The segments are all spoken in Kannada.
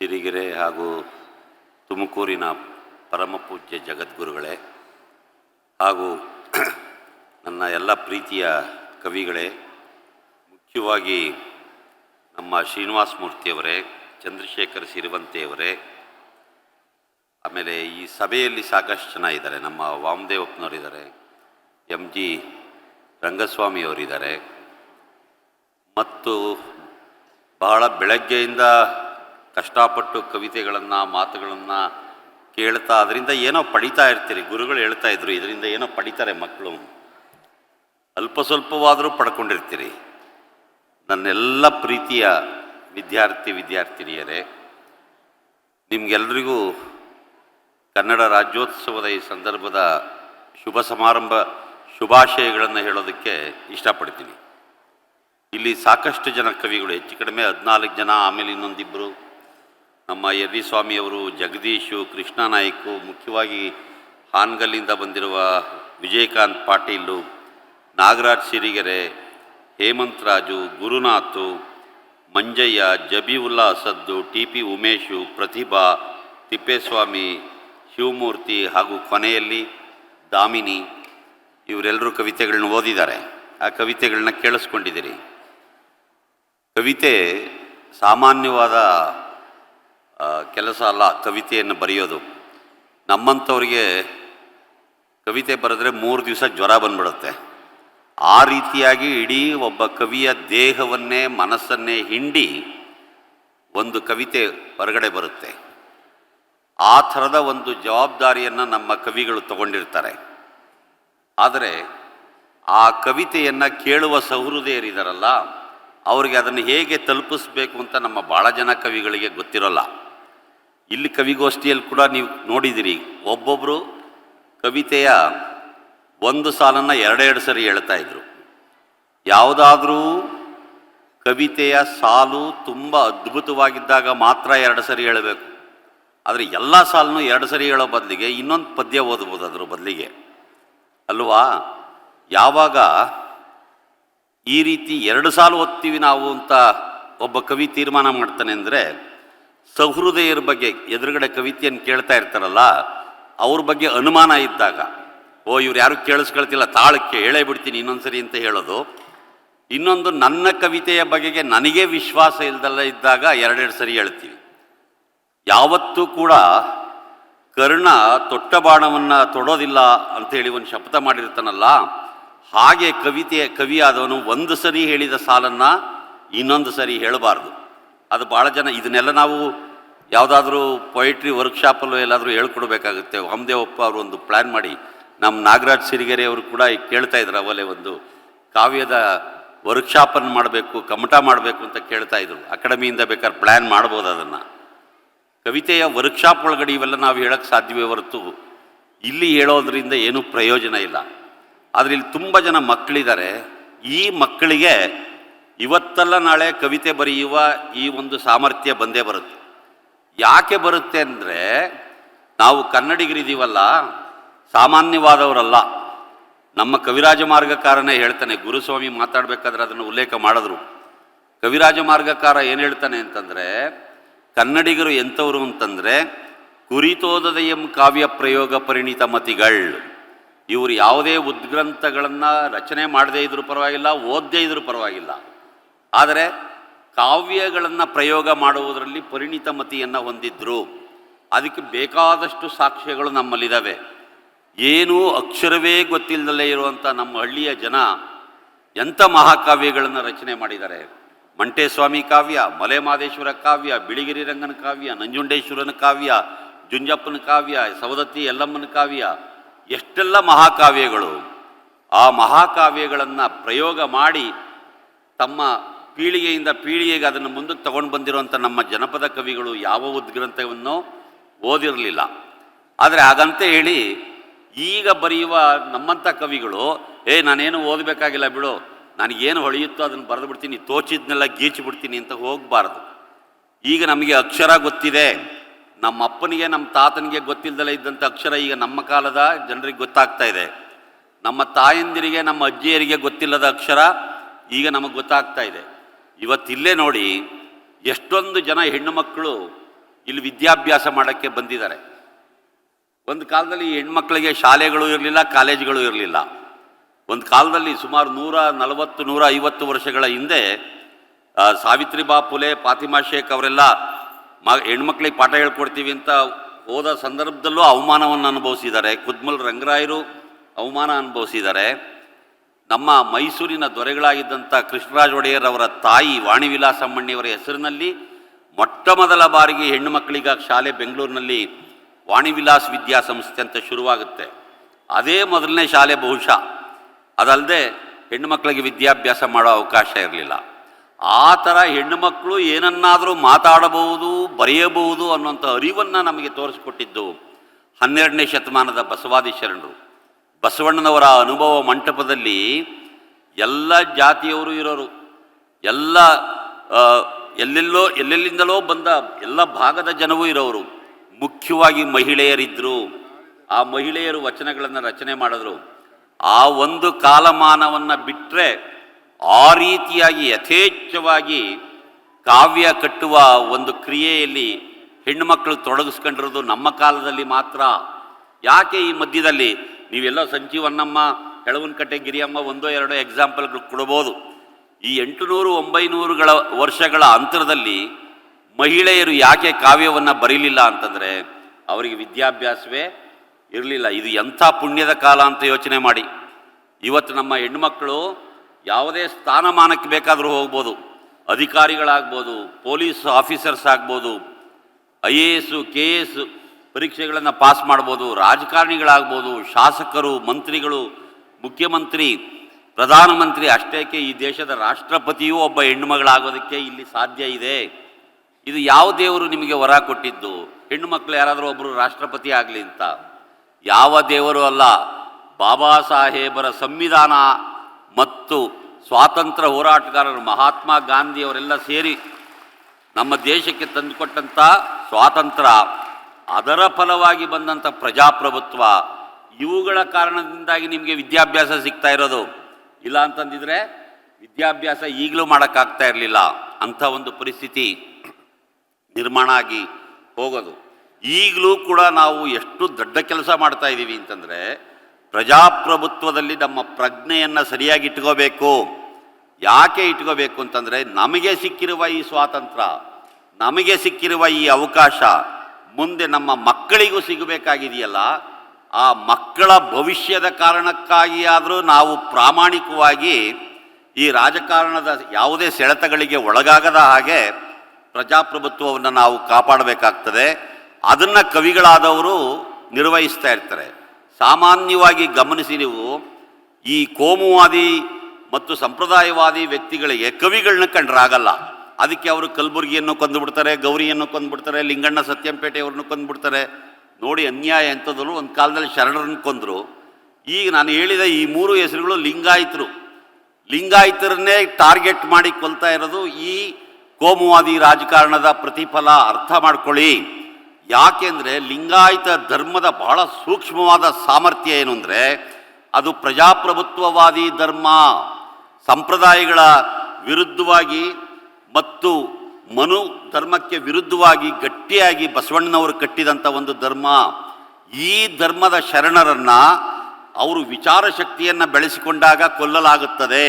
ಸಿರಿಗೆರೆ ಹಾಗೂ ತುಮಕೂರಿನ ಪರಮಪೂಜ್ಯ ಜಗದ್ಗುರುಗಳೇ ಹಾಗೂ ನನ್ನ ಎಲ್ಲ ಪ್ರೀತಿಯ ಕವಿಗಳೇ, ಮುಖ್ಯವಾಗಿ ನಮ್ಮ ಶ್ರೀನಿವಾಸ ಮೂರ್ತಿಯವರೇ, ಚಂದ್ರಶೇಖರ್ ಸಿರಿವಂತೆಯವರೇ, ಆಮೇಲೆ ಈ ಸಭೆಯಲ್ಲಿ ಸಾಕಷ್ಟು ಜನ ಇದ್ದಾರೆ. ನಮ್ಮ ವಾಮದೇವಪ್ಪನವರಿದ್ದಾರೆ, ಎಂ ಜಿ ರಂಗಸ್ವಾಮಿಯವರಿದ್ದಾರೆ. ಮತ್ತು ಬಹಳ ಬೆಳಗ್ಗೆಯಿಂದ ಕಷ್ಟಪಟ್ಟು ಕವಿತೆಗಳನ್ನು, ಮಾತುಗಳನ್ನು ಕೇಳ್ತಾ, ಅದರಿಂದ ಏನೋ ಪಡಿತಾ ಇರ್ತೀರಿ. ಗುರುಗಳು ಹೇಳ್ತಾ ಇದ್ರು, ಇದರಿಂದ ಏನೋ ಪಡಿತಾರೆ ಮಕ್ಕಳು. ಅಲ್ಪ ಸ್ವಲ್ಪವಾದರೂ ಪಡ್ಕೊಂಡಿರ್ತೀರಿ. ನನ್ನೆಲ್ಲ ಪ್ರೀತಿಯ ವಿದ್ಯಾರ್ಥಿ, ವಿದ್ಯಾರ್ಥಿನಿಯರೇ ನಿಮಗೆಲ್ಲರಿಗೂ ಕನ್ನಡ ರಾಜ್ಯೋತ್ಸವದ ಈ ಸಂದರ್ಭದ ಶುಭ ಸಮಾರಂಭ, ಶುಭಾಶಯಗಳನ್ನು ಹೇಳೋದಕ್ಕೆ ಇಷ್ಟಪಡ್ತೀನಿ. ಇಲ್ಲಿ ಸಾಕಷ್ಟು ಜನ ಕವಿಗಳು, ಹೆಚ್ಚು ಕಡಿಮೆ ಹದಿನಾಲ್ಕು ಜನ, ಆಮೇಲೆ ಇನ್ನೊಂದಿಬ್ಬರು ನಮ್ಮ ಯರ್ವಿ ಸ್ವಾಮಿಯವರು ಜಗದೀಶು ಕೃಷ್ಣ ನಾಯ್ಕು, ಮುಖ್ಯವಾಗಿ ಹಾನ್ಗಲ್ಲಿಂದ ಬಂದಿರುವ ವಿಜಯಕಾಂತ್ ಪಾಟೀಲು, ನಾಗರಾಜ್ ಸಿರಿಗೆರೆ, ಹೇಮಂತ್ ರಾಜು, ಗುರುನಾಥು, ಮಂಜಯ್ಯ ಜಬೀವುಲ್ಲಾ ಅಸದ್ದು ಟಿ ಪಿ ಉಮೇಶು, ಪ್ರತಿಭಾ, ತಿಪ್ಪೇಸ್ವಾಮಿ, ಶಿವಮೂರ್ತಿ ಹಾಗೂ ಕೊನೆಯಲ್ಲಿ ದಾಮಿನಿ. ಇವರೆಲ್ಲರೂ ಕವಿತೆಗಳನ್ನ ಓದಿದ್ದಾರೆ. ಆ ಕವಿತೆಗಳನ್ನ ಕೇಳಿಸ್ಕೊಂಡಿದ್ದೀರಿ. ಕವಿತೆ ಸಾಮಾನ್ಯವಾದ ಕೆಲಸ ಅಲ್ಲ, ಕವಿತೆಯನ್ನು ಬರೆಯೋದು. ನಮ್ಮಂಥವ್ರಿಗೆ ಕವಿತೆ ಬರೆದ್ರೆ ಮೂರು ದಿವಸ ಜ್ವರ ಬಂದ್ಬಿಡುತ್ತೆ. ಆ ರೀತಿಯಾಗಿ ಇಡೀ ಒಬ್ಬ ಕವಿಯ ದೇಹವನ್ನೇ, ಮನಸ್ಸನ್ನೇ ಹಿಂಡಿ ಒಂದು ಕವಿತೆ ಹೊರಗಡೆ ಬರುತ್ತೆ. ಆ ಥರದ ಒಂದು ಜವಾಬ್ದಾರಿಯನ್ನು ನಮ್ಮ ಕವಿಗಳು ತಗೊಂಡಿರ್ತಾರೆ. ಆದರೆ ಆ ಕವಿತೆಯನ್ನು ಕೇಳುವ ಸಹೃದಯರಿದಾರಲ್ಲ ಅವರಿಗೆ ಅದನ್ನು ಹೇಗೆ ತಲುಪಿಸ್ಬೇಕು ಅಂತ ನಮ್ಮ ಭಾಳ ಜನ ಕವಿಗಳಿಗೆ ಗೊತ್ತಿರೋಲ್ಲ. ಇಲ್ಲಿ ಕವಿಗೋಷ್ಠಿಯಲ್ಲಿ ಕೂಡ ನೀವು ನೋಡಿದಿರಿ ಒಬ್ಬೊಬ್ಬರು ಕವಿತೆಯ ಒಂದು ಸಾಲನ್ನು ಎರಡೆರಡು ಸರಿ ಹೇಳ್ತಾ ಇದ್ರು. ಯಾವುದಾದ್ರೂ ಕವಿತೆಯ ಸಾಲು ತುಂಬ ಅದ್ಭುತವಾಗಿದ್ದಾಗ ಮಾತ್ರ ಎರಡು ಸರಿ ಹೇಳಬೇಕು. ಆದರೆ ಎಲ್ಲ ಸಾಲನ್ನು ಎರಡು ಸರಿ ಹೇಳೋ ಬದಲಿಗೆ ಇನ್ನೊಂದು ಪದ್ಯ ಓದ್ಬೋದು ಅದ್ರ ಬದಲಿಗೆ. ಅಲ್ವಾ? ಯಾವಾಗ ಈ ರೀತಿ ಎರಡು ಸಾಲು ಓದ್ತೀವಿ ನಾವು ಅಂತ ಒಬ್ಬ ಕವಿ ತೀರ್ಮಾನ ಮಾಡ್ತಾನೆ ಅಂದರೆ ಸಹೃದಯರ ಬಗ್ಗೆ ಎದುರುಗಡೆ ಕವಿತೆಯನ್ನು ಕೇಳ್ತಾ ಇರ್ತಾರಲ್ಲ, ಅವ್ರ ಬಗ್ಗೆ ಅನುಮಾನ ಇದ್ದಾಗ, ಓ, ಇವ್ರು ಯಾರು ಕೇಳಿಸ್ಕೊಳ್ತಿಲ್ಲ ತಾಳಕ್ಕೆ ಹೇಳೇ ಬಿಡ್ತೀನಿ ಇನ್ನೊಂದ್ಸರಿ ಅಂತ ಹೇಳೋದು. ಇನ್ನೊಂದು ನನ್ನ ಕವಿತೆಯ ಬಗೆಗೆ ನನಗೆ ವಿಶ್ವಾಸ ಇಲ್ದಲ್ಲ ಇದ್ದಾಗ ಎರಡೆರಡು ಸರಿ ಹೇಳ್ತೀವಿ. ಯಾವತ್ತೂ ಕೂಡ ಕರ್ಣ ತೊಟ್ಟ ಬಾಣವನ್ನು ತೊಡೋದಿಲ್ಲ ಅಂತೇಳಿ ಒಂದು ಶಪಥ ಮಾಡಿರ್ತಾನಲ್ಲ, ಹಾಗೆ ಕವಿತೆಯ ಕವಿಯಾದವನು ಒಂದು ಸರಿ ಹೇಳಿದ ಸಾಲನ್ನು ಇನ್ನೊಂದು ಸರಿ ಹೇಳಬಾರ್ದು. ಅದು ಭಾಳ ಜನ, ಇದನ್ನೆಲ್ಲ ನಾವು ಯಾವುದಾದ್ರೂ ಪೊಯಿಟ್ರಿ ವರ್ಕ್ಶಾಪಲ್ಲೂ ಎಲ್ಲಾದರೂ ಹೇಳ್ಕೊಡ್ಬೇಕಾಗುತ್ತೆ. ವಾಮದೇವಪ್ಪ ಅವರು ಒಂದು ಪ್ಲ್ಯಾನ್ ಮಾಡಿ ನಮ್ಮ ನಾಗರಾಜ್ ಸಿರಿಗೆರೆ ಅವರು ಕೂಡ ಈಗ ಕೇಳ್ತಾ ಇದ್ರು ಅವಲೇ ಒಂದು ಕಾವ್ಯದ ವರ್ಕ್ಶಾಪನ್ನು ಮಾಡಬೇಕು, ಕಮಟ ಮಾಡಬೇಕು ಅಂತ ಕೇಳ್ತಾ ಇದ್ರು. ಅಕಾಡೆಮಿಯಿಂದ ಬೇಕಾದ್ರೆ ಪ್ಲ್ಯಾನ್ ಮಾಡ್ಬೋದು ಅದನ್ನು. ಕವಿತೆಯ ವರ್ಕ್ಶಾಪ್ ಒಳಗಡೆ ಇವೆಲ್ಲ ನಾವು ಹೇಳಕ್ಕೆ ಸಾಧ್ಯವೇ ಹೊರತು, ಇಲ್ಲಿ ಹೇಳೋದ್ರಿಂದ ಏನೂ ಪ್ರಯೋಜನ ಇಲ್ಲ. ಆದರೆ ಇಲ್ಲಿ ತುಂಬ ಜನ ಮಕ್ಕಳಿದ್ದಾರೆ ಈ ಮಕ್ಕಳಿಗೆ ಇವತ್ತಲ್ಲ ನಾಳೆ ಕವಿತೆ ಬರೆಯುವ ಈ ಒಂದು ಸಾಮರ್ಥ್ಯ ಬಂದೇ ಬರುತ್ತೆ. ಯಾಕೆ ಬರುತ್ತೆ ಅಂದರೆ ನಾವು ಕನ್ನಡಿಗರಿದ್ದೀವಲ್ಲ ಸಾಮಾನ್ಯವಾದವರಲ್ಲ. ನಮ್ಮ ಕವಿರಾಜ ಮಾರ್ಗಕಾರನೇ ಹೇಳ್ತಾನೆ, ಗುರುಸ್ವಾಮಿ ಮಾತಾಡಬೇಕಾದ್ರೆ ಅದನ್ನು ಉಲ್ಲೇಖ ಮಾಡಿದ್ರು. ಕವಿರಾಜ ಮಾರ್ಗಕಾರ ಏನು ಹೇಳ್ತಾನೆ ಅಂತಂದರೆ, ಕನ್ನಡಿಗರು ಎಂಥವ್ರು ಅಂತಂದರೆ ಕುರಿತೋದದ ಎಂ ಕಾವ್ಯ ಪ್ರಯೋಗ ಪರಿಣಿತ ಮತಿಗಳ್. ಇವರು ಯಾವುದೇ ಉದ್ಗ್ರಂಥಗಳನ್ನು ರಚನೆ ಮಾಡದೇ ಇದ್ರೂ ಪರವಾಗಿಲ್ಲ, ಓದದೇ ಇದ್ರೂ ಪರವಾಗಿಲ್ಲ. ಆದರೆ ಕಾವ್ಯಗಳನ್ನು ಪ್ರಯೋಗ ಮಾಡುವುದರಲ್ಲಿ ಪರಿಣಿತ ಮತಿಯನ್ನು ಹೊಂದಿದ್ರು. ಅದಕ್ಕೆ ಬೇಕಾದಷ್ಟು ಸಾಕ್ಷ್ಯಗಳು ನಮ್ಮಲ್ಲಿದ್ದಾವೆ ಏನೂ ಅಕ್ಷರವೇ ಗೊತ್ತಿಲ್ಲದಲ್ಲೇ ಇರುವಂಥ ನಮ್ಮ ಹಳ್ಳಿಯ ಜನ ಎಂಥ ಮಹಾಕಾವ್ಯಗಳನ್ನು ರಚನೆ ಮಾಡಿದ್ದಾರೆ. ಮಂಟೇಸ್ವಾಮಿ ಕಾವ್ಯ, ಮಲೆಮಾದೇಶ್ವರ ಕಾವ್ಯ, ಬಿಳಿಗಿರಿ ರಂಗನ ಕಾವ್ಯ, ನಂಜುಂಡೇಶ್ವರನ ಕಾವ್ಯ, ಜುಂಜಪ್ಪನ ಕಾವ್ಯ, ಸವದತ್ತಿ ಯಲ್ಲಮ್ಮನ ಕಾವ್ಯ, ಎಷ್ಟೆಲ್ಲ ಮಹಾಕಾವ್ಯಗಳು. ಆ ಮಹಾಕಾವ್ಯಗಳನ್ನು ಪ್ರಯೋಗ ಮಾಡಿ ತಮ್ಮ ಪೀಳಿಗೆಯಿಂದ ಪೀಳಿಗೆಗೆ ಅದನ್ನು ಮುಂದಕ್ಕೆ ತಗೊಂಡು ಬಂದಿರುವಂಥ ನಮ್ಮ ಜನಪದ ಕವಿಗಳು ಯಾವ ಉದ್ಗ್ರಂಥವನ್ನು ಓದಿರಲಿಲ್ಲ. ಆದರೆ ಹಾಗಂತ ಹೇಳಿ ಈಗ ಬರೆಯುವ ನಮ್ಮಂಥ ಕವಿಗಳು, ಏ, ನಾನೇನು ಓದಬೇಕಾಗಿಲ್ಲ ಬಿಡು. ನನಗೇನು ಹೊಳೆಯುತ್ತೋ ಅದನ್ನು ಬರೆದು ಬಿಡ್ತೀನಿ ತೋಚಿದ್ನೆಲ್ಲ ಗೀಚಿ ಬಿಡ್ತೀನಿ ಅಂತ ಹೋಗಬಾರ್ದು. ಈಗ ನಮಗೆ ಅಕ್ಷರ ಗೊತ್ತಿದೆ. ನಮ್ಮ ಅಪ್ಪನಿಗೆ, ನಮ್ಮ ತಾತನಿಗೆ ಗೊತ್ತಿಲ್ಲದಲ್ಲ ಇದ್ದಂಥ ಅಕ್ಷರ ಈಗ ನಮ್ಮ ಕಾಲದ ಜನರಿಗೆ ಗೊತ್ತಾಗ್ತಾ ಇದೆ. ನಮ್ಮ ತಾಯಂದಿರಿಗೆ, ನಮ್ಮ ಅಜ್ಜಿಯರಿಗೆ ಗೊತ್ತಿಲ್ಲದ ಅಕ್ಷರ ಈಗ ನಮಗೆ ಗೊತ್ತಾಗ್ತಾ ಇದೆ. ಇವತ್ತಿಲ್ಲೇ ನೋಡಿ ಎಷ್ಟೊಂದು ಜನ ಹೆಣ್ಣು ಮಕ್ಕಳು ಇಲ್ಲಿ ವಿದ್ಯಾಭ್ಯಾಸ ಮಾಡೋಕ್ಕೆ ಬಂದಿದ್ದಾರೆ. ಒಂದು ಕಾಲದಲ್ಲಿ ಹೆಣ್ಮಕ್ಳಿಗೆ ಶಾಲೆಗಳು ಇರಲಿಲ್ಲ, ಕಾಲೇಜುಗಳು ಇರಲಿಲ್ಲ. ಒಂದು ಕಾಲದಲ್ಲಿ ಸುಮಾರು ನೂರ ನಲವತ್ತು, ನೂರ ಐವತ್ತು ವರ್ಷಗಳ ಹಿಂದೆ ಸಾವಿತ್ರಿಬಾ ಫುಲೆ, ಫಾತಿಮಾ ಶೇಖ್ ಅವರೆಲ್ಲ ಮ ಹೆಣ್ಮಕ್ಳಿಗೆ ಪಾಠ ಹೇಳ್ಕೊಡ್ತೀವಿ ಅಂತ ಹೋದ ಸಂದರ್ಭದಲ್ಲೂ ಅವಮಾನವನ್ನು ಅನುಭವಿಸಿದ್ದಾರೆ. ಕುದ್ಮಲ್ ರಂಗರಾಯರು ಅವಮಾನ ಅನುಭವಿಸಿದ್ದಾರೆ. ನಮ್ಮ ಮೈಸೂರಿನ ದೊರೆಗಳಾಗಿದ್ದಂಥ ಕೃಷ್ಣರಾಜ ಒಡೆಯರ್ ಅವರ ತಾಯಿ ವಾಣಿವಿಲಾಸಮ್ಮಣ್ಣಿಯವರ ಹೆಸರಿನಲ್ಲಿ ಮೊಟ್ಟ ಮೊದಲ ಬಾರಿಗೆ ಹೆಣ್ಣು ಮಕ್ಕಳಿಗಾಗಿ ಶಾಲೆ ಬೆಂಗಳೂರಿನಲ್ಲಿ ವಾಣಿವಿಲಾಸ್ ವಿದ್ಯಾಸಂಸ್ಥೆ ಅಂತ ಶುರುವಾಗುತ್ತೆ. ಅದೇ ಮೊದಲನೇ ಶಾಲೆ ಬಹುಶಃ. ಅದಲ್ಲದೆ ಹೆಣ್ಣು ಮಕ್ಕಳಿಗೆ ವಿದ್ಯಾಭ್ಯಾಸ ಮಾಡೋ ಅವಕಾಶ ಇರಲಿಲ್ಲ. ಆ ಥರ ಹೆಣ್ಣು ಮಕ್ಕಳು ಏನನ್ನಾದರೂ ಮಾತಾಡಬಹುದು, ಬರೆಯಬಹುದು ಅನ್ನುವಂಥ ಅರಿವನ್ನು ನಮಗೆ ತೋರಿಸಿಕೊಟ್ಟಿದ್ದು ಹನ್ನೆರಡನೇ ಶತಮಾನದ ಬಸವಾದಿ ಶರಣರು ಬಸವಣ್ಣನವರ ಅನುಭವ ಮಂಟಪದಲ್ಲಿ ಎಲ್ಲ ಜಾತಿಯವರು ಇರೋರು. ಎಲ್ಲ ಎಲ್ಲೆಲ್ಲೋ, ಎಲ್ಲೆಲ್ಲಿಂದಲೋ ಬಂದ ಎಲ್ಲ ಭಾಗದ ಜನವೂ ಇರೋರು. ಮುಖ್ಯವಾಗಿ ಮಹಿಳೆಯರಿದ್ದರು ಆ ಮಹಿಳೆಯರು ವಚನಗಳನ್ನು ರಚನೆ ಮಾಡಿದ್ರು. ಆ ಒಂದು ಕಾಲಮಾನವನ್ನು ಬಿಟ್ಟರೆ ಆ ರೀತಿಯಾಗಿ ಯಥೇಚ್ಛವಾಗಿ ಕಾವ್ಯ ಕಟ್ಟುವ ಒಂದು ಕ್ರಿಯೆಯಲ್ಲಿ ಹೆಣ್ಣುಮಕ್ಕಳು ತೊಡಗಿಸ್ಕೊಂಡಿರೋದು ನಮ್ಮ ಕಾಲದಲ್ಲಿ ಮಾತ್ರ. ಯಾಕೆ ಈ ಮಧ್ಯದಲ್ಲಿ ನೀವೆಲ್ಲ ಸಂಜೀವನ್ನಮ್ಮ ಹೆಳವನಕಟ್ಟೆ ಗಿರಿಯಮ್ಮ ಒಂದೋ ಎರಡೋ ಎಕ್ಸಾಂಪಲ್ಗಳು ಕೊಡ್ಬೋದು. ಈ ಎಂಟುನೂರು, ಒಂಬೈನೂರುಗಳ ವರ್ಷಗಳ ಅಂತರದಲ್ಲಿ ಮಹಿಳೆಯರು ಯಾಕೆ ಕಾವ್ಯವನ್ನು ಬರೀಲಿಲ್ಲ ಅಂತಂದರೆ, ಅವರಿಗೆ ವಿದ್ಯಾಭ್ಯಾಸವೇ ಇರಲಿಲ್ಲ. ಇದು ಎಂಥ ಪುಣ್ಯದ ಕಾಲ ಅಂತ ಯೋಚನೆ ಮಾಡಿ. ಇವತ್ತು ನಮ್ಮ ಹೆಣ್ಮಕ್ಳು ಯಾವುದೇ ಸ್ಥಾನಮಾನಕ್ಕೆ ಬೇಕಾದರೂ ಹೋಗ್ಬೋದು. ಅಧಿಕಾರಿಗಳಾಗ್ಬೋದು, ಪೊಲೀಸ್ ಆಫೀಸರ್ಸ್ ಆಗ್ಬೋದು, I A S K A S ಪರೀಕ್ಷೆಗಳನ್ನು ಪಾಸ್ ಮಾಡ್ಬೋದು, ರಾಜಕಾರಣಿಗಳಾಗ್ಬೋದು, ಶಾಸಕರು, ಮಂತ್ರಿಗಳು, ಮುಖ್ಯಮಂತ್ರಿ, ಪ್ರಧಾನಮಂತ್ರಿ ಅಷ್ಟೇಕೆ ಈ ದೇಶದ ರಾಷ್ಟ್ರಪತಿಯೂ ಒಬ್ಬ ಹೆಣ್ಣುಮಗಳಾಗೋದಕ್ಕೆ ಇಲ್ಲಿ ಸಾಧ್ಯ ಇದೆ. ಇದು ಯಾವ ದೇವರು ನಿಮಗೆ ವರ ಕೊಟ್ಟಿದ್ದು? ಹೆಣ್ಣು ಮಕ್ಕಳು ಯಾರಾದರೂ ಒಬ್ಬರು ರಾಷ್ಟ್ರಪತಿ ಆಗಲಿ ಅಂತ. ಯಾವ ದೇವರು ಅಲ್ಲ. ಬಾಬಾ ಸಾಹೇಬರ ಸಂವಿಧಾನ ಮತ್ತು ಸ್ವಾತಂತ್ರ್ಯ ಹೋರಾಟಗಾರರು ಮಹಾತ್ಮ ಗಾಂಧಿಯವರೆಲ್ಲ ಸೇರಿ ನಮ್ಮ ದೇಶಕ್ಕೆ ತಂದುಕೊಟ್ಟಂಥ ಸ್ವಾತಂತ್ರ್ಯ. ಅದರ ಫಲವಾಗಿ ಬಂದಂಥ ಪ್ರಜಾಪ್ರಭುತ್ವ ಇವುಗಳ ಕಾರಣದಿಂದಾಗಿ ನಿಮಗೆ ವಿದ್ಯಾಭ್ಯಾಸ ಸಿಗ್ತಾ ಇರೋದು. ಇಲ್ಲ ಅಂತಂದಿದ್ರೆ ವಿದ್ಯಾಭ್ಯಾಸ ಈಗಲೂ ಮಾಡೋಕ್ಕಾಗ್ತಾ ಇರಲಿಲ್ಲ. ಅಂಥ ಒಂದು ಪರಿಸ್ಥಿತಿ ನಿರ್ಮಾಣ ಆಗಿ ಹೋಗೋದು. ಈಗಲೂ ಕೂಡ ನಾವು ಎಷ್ಟು ದೊಡ್ಡ ಕೆಲಸ ಮಾಡ್ತಾ ಇದ್ದೀವಿ ಅಂತಂದರೆ ಪ್ರಜಾಪ್ರಭುತ್ವದಲ್ಲಿ ನಮ್ಮ ಪ್ರಜ್ಞೆಯನ್ನು ಸರಿಯಾಗಿ ಇಟ್ಕೋಬೇಕು. ಯಾಕೆ ಇಟ್ಕೋಬೇಕು ಅಂತಂದರೆ ನಮಗೆ ಸಿಕ್ಕಿರುವ ಈ ಸ್ವಾತಂತ್ರ್ಯ, ನಮಗೆ ಸಿಕ್ಕಿರುವ ಈ ಅವಕಾಶ ಮುಂದೆ ನಮ್ಮ ಮಕ್ಕಳಿಗೂ ಸಿಗಬೇಕಾಗಿದೆಯಲ್ಲ, ಆ ಮಕ್ಕಳ ಭವಿಷ್ಯದ ಕಾರಣಕ್ಕಾಗಿ ಆದರೂ ನಾವು ಪ್ರಾಮಾಣಿಕವಾಗಿ ಈ ರಾಜಕಾರಣದ ಯಾವುದೇ ಸೆಳೆತಗಳಿಗೆ ಒಳಗಾಗದ ಹಾಗೆ ಪ್ರಜಾಪ್ರಭುತ್ವವನ್ನು ನಾವು ಕಾಪಾಡಬೇಕಾಗ್ತದೆ. ಅದನ್ನು ಕವಿಗಳಾದವರು ನಿರ್ವಹಿಸ್ತಾ ಇರ್ತಾರೆ. ಸಾಮಾನ್ಯವಾಗಿ ಗಮನಿಸಿ ನೀವು, ಈ ಕೋಮುವಾದಿ ಮತ್ತು ಸಂಪ್ರದಾಯವಾದಿ ವ್ಯಕ್ತಿಗಳಿಗೆ ಕವಿಗಳನ್ನ ಕಂಡ್ರಾಗಲ್ಲ ಅದಕ್ಕೆ ಅವರು ಕಲಬುರಗಿಯನ್ನು ಕೊಂದುಬಿಡ್ತಾರೆ, ಗೌರಿಯನ್ನು ಕೊಂದುಬಿಡ್ತಾರೆ, ಲಿಂಗಣ್ಣ ಸತ್ಯಂಪೇಟೆಯವ್ರನ್ನ ಕೊಂದುಬಿಡ್ತಾರೆ. ನೋಡಿ ಅನ್ಯಾಯ ಎಂಥದ್ರು ಒಂದು ಕಾಲದಲ್ಲಿ ಶರಣರನ್ನು ಕೊಂದರು. ಈಗ ನಾನು ಹೇಳಿದ ಈ ಮೂರು ಹೆಸರುಗಳು ಲಿಂಗಾಯಿತರು. ಲಿಂಗಾಯಿತರನ್ನೇ ಟಾರ್ಗೆಟ್ ಮಾಡಿ ಕೊಲ್ತಾ ಇರೋದು ಈ ಕೋಮುವಾದಿ ರಾಜಕಾರಣದ ಪ್ರತಿಫಲ ಅರ್ಥ ಮಾಡ್ಕೊಳ್ಳಿ. ಯಾಕೆಂದರೆ ಲಿಂಗಾಯತ ಧರ್ಮದ ಬಹಳ ಸೂಕ್ಷ್ಮವಾದ ಸಾಮರ್ಥ್ಯ ಏನು ಅಂದರೆ ಅದು ಪ್ರಜಾಪ್ರಭುತ್ವವಾದಿ ಧರ್ಮ. ಸಂಪ್ರದಾಯಗಳ ವಿರುದ್ಧವಾಗಿ ಮತ್ತು ಮನು ಧರ್ಮಕ್ಕೆ ವಿರುದ್ಧವಾಗಿ ಗಟ್ಟಿಯಾಗಿ ಬಸವಣ್ಣನವರು ಕಟ್ಟಿದಂಥ ಒಂದು ಧರ್ಮ, ಈ ಧರ್ಮದ ಶರಣರನ್ನು ಅವರು ವಿಚಾರ ಶಕ್ತಿಯನ್ನು ಬೆಳೆಸಿಕೊಂಡಾಗ ಕೊಲ್ಲಲಾಗುತ್ತದೆ.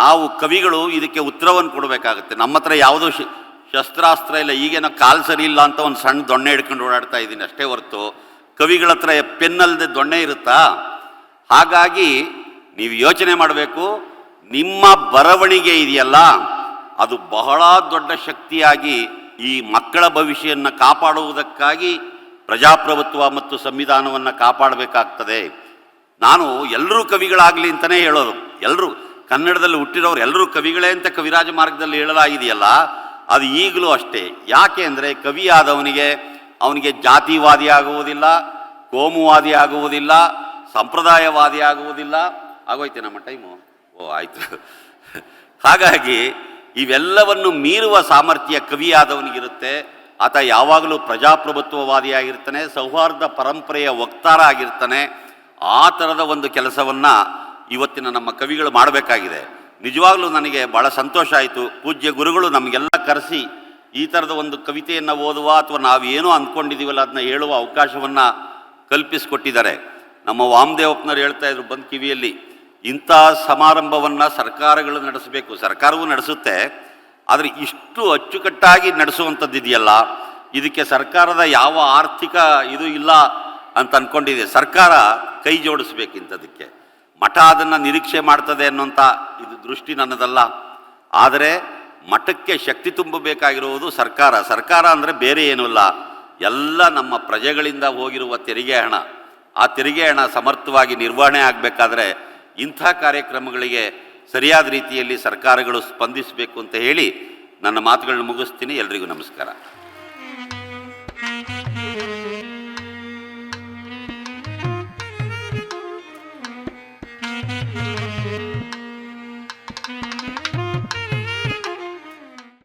ನಾವು ಕವಿಗಳು ಇದಕ್ಕೆ ಉತ್ತರವನ್ನು ಕೊಡಬೇಕಾಗುತ್ತೆ. ನಮ್ಮ ಹತ್ರ ಯಾವುದೋ ಶಸ್ತ್ರಾಸ್ತ್ರ ಇಲ್ಲ, ಈಗೇನೋ ಕಾಲು ಸರಿ ಇಲ್ಲ ಅಂತ ಒಂದು ಸಣ್ಣ ದೊಣ್ಣೆ ಹಿಡ್ಕೊಂಡು ಓಡಾಡ್ತಾ ಇದ್ದೀನಿ ಅಷ್ಟೇ ಹೊರತು. ಕವಿಗಳ ಹತ್ರ ಪೆನ್ನಲ್ಲದೆ ದೊಣ್ಣೆ ಇರುತ್ತಾ? ಹಾಗಾಗಿ ನೀವು ಯೋಚನೆ ಮಾಡಬೇಕು, ನಿಮ್ಮ ಬರವಣಿಗೆ ಇದೆಯಲ್ಲ? ಅದು ಬಹಳ ದೊಡ್ಡ ಶಕ್ತಿಯಾಗಿ ಈ ಮಕ್ಕಳ ಭವಿಷ್ಯವನ್ನು ಕಾಪಾಡುವುದಕ್ಕಾಗಿ ಪ್ರಜಾಪ್ರಭುತ್ವ ಮತ್ತು ಸಂವಿಧಾನವನ್ನು ಕಾಪಾಡಬೇಕಾಗ್ತದೆ. ನಾನು ಎಲ್ಲರೂ ಕವಿಗಳಾಗಲಿ ಅಂತಲೇ ಹೇಳೋದು ಎಲ್ಲರೂ ಕನ್ನಡದಲ್ಲಿ ಹುಟ್ಟಿರೋರು ಎಲ್ಲರೂ ಕವಿಗಳೇ ಅಂತ ಕವಿರಾಜ ಮಾರ್ಗದಲ್ಲಿ ಹೇಳಲಾಗಿದೆಯಲ್ಲ, ಅದು ಈಗಲೂ ಅಷ್ಟೇ. ಯಾಕೆ ಅಂದರೆ ಕವಿ ಆದವನಿಗೆ ಅವನಿಗೆ ಜಾತಿವಾದಿ ಆಗುವುದಿಲ್ಲ, ಕೋಮುವಾದಿ ಆಗುವುದಿಲ್ಲ, ಸಂಪ್ರದಾಯವಾದಿ ಆಗುವುದಿಲ್ಲ. ಆಗೋಯ್ತು ನಮ್ಮ ಟೈಮು. ಓ, ಆಯಿತು. ಹಾಗಾಗಿ ಇವೆಲ್ಲವನ್ನು ಮೀರುವ ಸಾಮರ್ಥ್ಯ ಕವಿಯಾದವನಿಗಿರುತ್ತೆ. ಆತ ಯಾವಾಗಲೂ ಪ್ರಜಾಪ್ರಭುತ್ವವಾದಿಯಾಗಿರ್ತಾನೆ, ಸೌಹಾರ್ದ ಪರಂಪರೆಯ ವಕ್ತಾರ ಆಗಿರ್ತಾನೆ. ಆ ಥರದ ಒಂದು ಕೆಲಸವನ್ನು ಇವತ್ತಿನ ನಮ್ಮ ಕವಿಗಳು ಮಾಡಬೇಕಾಗಿದೆ. ನಿಜವಾಗಲೂ ನನಗೆ ಭಾಳ ಸಂತೋಷ ಆಯಿತು. ಪೂಜ್ಯ ಗುರುಗಳು ನಮಗೆಲ್ಲ ಕರೆಸಿ ಈ ಥರದ ಒಂದು ಕವಿತೆಯನ್ನು ಓದುವ ಅಥವಾ ನಾವೇನೋ ಅಂದ್ಕೊಂಡಿದ್ದೀವಲ್ಲ ಅದನ್ನ ಹೇಳುವ ಅವಕಾಶವನ್ನು ಕಲ್ಪಿಸಿಕೊಟ್ಟಿದ್ದಾರೆ. ನಮ್ಮ ವಾಮದೇವಪ್ಪನವ್ರು ಹೇಳ್ತಾ ಇದ್ರು, ಬಂದು ಕಿವಿಯಲ್ಲಿ ಇಂಥ ಸಮಾರಂಭವನ್ನು ಸರ್ಕಾರಗಳು ನಡೆಸಬೇಕು. ಸರ್ಕಾರವೂ ನಡೆಸುತ್ತೆ. ಆದರೆ ಇಷ್ಟು ಅಚ್ಚುಕಟ್ಟಾಗಿ ನಡೆಸುವಂಥದ್ದು ಇದೆಯಲ್ಲ ಇದಕ್ಕೆ ಸರ್ಕಾರದ ಯಾವ ಆರ್ಥಿಕ ಇದು ಇಲ್ಲ ಅಂತ ಅಂದ್ಕೊಂಡಿದೆ ಸರ್ಕಾರ ಕೈ ಜೋಡಿಸ್ಬೇಕು ಇಂಥದಕ್ಕೆ ಮಠ ಅದನ್ನು ನಿರೀಕ್ಷೆ ಮಾಡ್ತದೆ ಅನ್ನೋಂಥ ಇದು ದೃಷ್ಟಿ ನನ್ನದಲ್ಲ. ಆದರೆ ಮಠಕ್ಕೆ ಶಕ್ತಿ ತುಂಬಬೇಕಾಗಿರುವುದು ಸರ್ಕಾರ. ಸರ್ಕಾರ ಅಂದರೆ ಬೇರೆ ಏನೂ ಇಲ್ಲ. ಎಲ್ಲ ನಮ್ಮ ಪ್ರಜೆಗಳಿಂದ ಹೋಗಿರುವ ತೆರಿಗೆ ಹಣ. ಆ ತೆರಿಗೆ ಹಣ ಸಮರ್ಥವಾಗಿ ನಿರ್ವಹಣೆ ಆಗಬೇಕಾದ್ರೆ ಇಂಥ ಕಾರ್ಯಕ್ರಮಗಳಿಗೆ ಸರಿಯಾದ ರೀತಿಯಲ್ಲಿ ಸರ್ಕಾರಗಳು ಸ್ಪಂದಿಸಬೇಕು ಅಂತ ಹೇಳಿ ನನ್ನ ಮಾತುಗಳನ್ನು ಮುಗಿಸ್ತೀನಿ. ಎಲ್ರಿಗೂ ನಮಸ್ಕಾರ.